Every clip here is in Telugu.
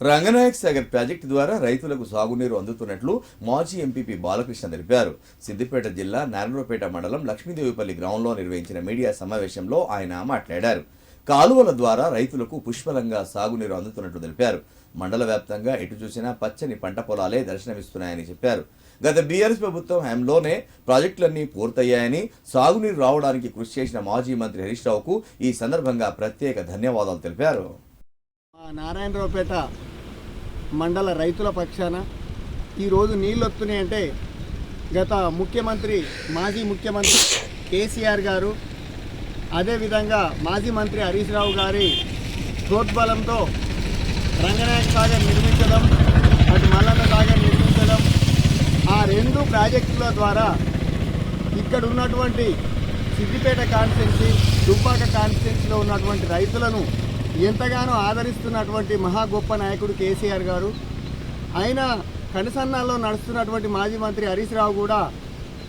రంగనాయక్ సాగర్ ప్రాజెక్టు ద్వారా రైతులకు సాగునీరు అందుతున్నట్లు మాజీ ఎంపీపీ బాలకృష్ణ తెలిపారు. సిద్దిపేట జిల్లా నారాయణపేట మండలం లక్ష్మీదేవిపల్లి గ్రౌండ్లో నిర్వహించిన మీడియా సమావేశంలో ఆయన మాట్లాడారు. కాలువల ద్వారా రైతులకు పుష్కలంగా సాగునీరు అందుతున్నట్లు తెలిపారు. మండల వ్యాప్తంగా ఎటు చూసినా పచ్చని పంట పొలాలే దర్శనమిస్తున్నాయని చెప్పారు. గత బీఆర్ఎస్ ప్రభుత్వం హయాంలోనే ప్రాజెక్టులన్నీ పూర్తయ్యాయని సాగునీరు రావడానికి కృషి చేసిన మాజీ మంత్రి హరీష్ రావుకు ఈ సందర్భంగా ప్రత్యేక ధన్యవాదాలు తెలిపారు. నారాయణరావుపేట మండల రైతుల పక్షాన ఈరోజు నీళ్ళు వస్తున్నాయంటే గత ముఖ్యమంత్రి మాజీ ముఖ్యమంత్రి కేసీఆర్ గారు అదేవిధంగా మాజీ మంత్రి హరీష్ రావు గారి ప్రోద్బలంతో రంగనాయక సాగర్ నిర్మించడం అటు మల్లన్న సాగర్ నిర్మించడం ఆ రెండు ప్రాజెక్టుల ద్వారా ఇక్కడ ఉన్నటువంటి సిద్దిపేట కాన్స్టిట్యున్సీ దుబ్బాక కాన్స్టిట్యున్సీలో ఉన్నటువంటి రైతులను ఎంతగానో ఆదరిస్తున్నటువంటి మహా గొప్ప నాయకుడు కేసీఆర్ గారు. ఆయన కనసన్నాల్లో నడుస్తున్నటువంటి మాజీ మంత్రి హరీష్ రావు కూడా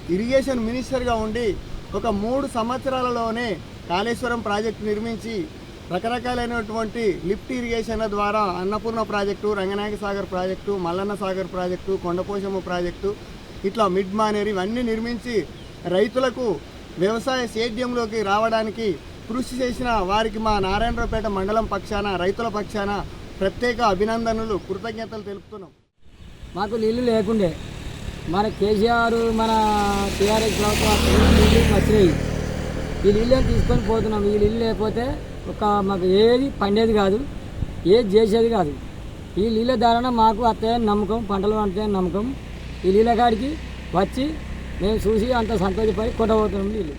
ఇరిగేషన్ మినిస్టర్గా ఉండి ఒక మూడు సంవత్సరాలలోనే కాళేశ్వరం ప్రాజెక్టు నిర్మించి రకరకాలైనటువంటి లిఫ్ట్ ఇరిగేషన్ల ద్వారా Annapurna project Ranganayaka Sagar project Mallanna Sagar project Kondaposamma project ఇట్లా మిడ్ మానేర్ ఇవన్నీ నిర్మించి రైతులకు వ్యవసాయ సేద్యంలోకి రావడానికి కృషి చేసిన వారికి మా నారాయణరావుపేట మండలం పక్షాన రైతుల పక్షాన ప్రత్యేక అభినందనలు కృతజ్ఞతలు తెలుపుతున్నాం. మాకు నీళ్ళు లేకుండే. మన కేసీఆర్ మన టీఆర్ఎస్ ప్రభుత్వం నీళ్ళు వచ్చినాయి. ఈ నీళ్ళు తీసుకొని పోతున్నాం. ఈ నీళ్ళు లేకపోతే ఒక మాకు ఏది పండేది కాదు ఏది చేసేది కాదు. ఈ నీళ్ళ ద్వారా మాకు అత్తయ్య నమ్మకం పంటలు పండుతాయని నమ్మకం. ఈ నీళ్ళ కాడికి వచ్చి మేము చూసి అంత సంతోషపడి కొట్టబోతున్నాం నీళ్ళు.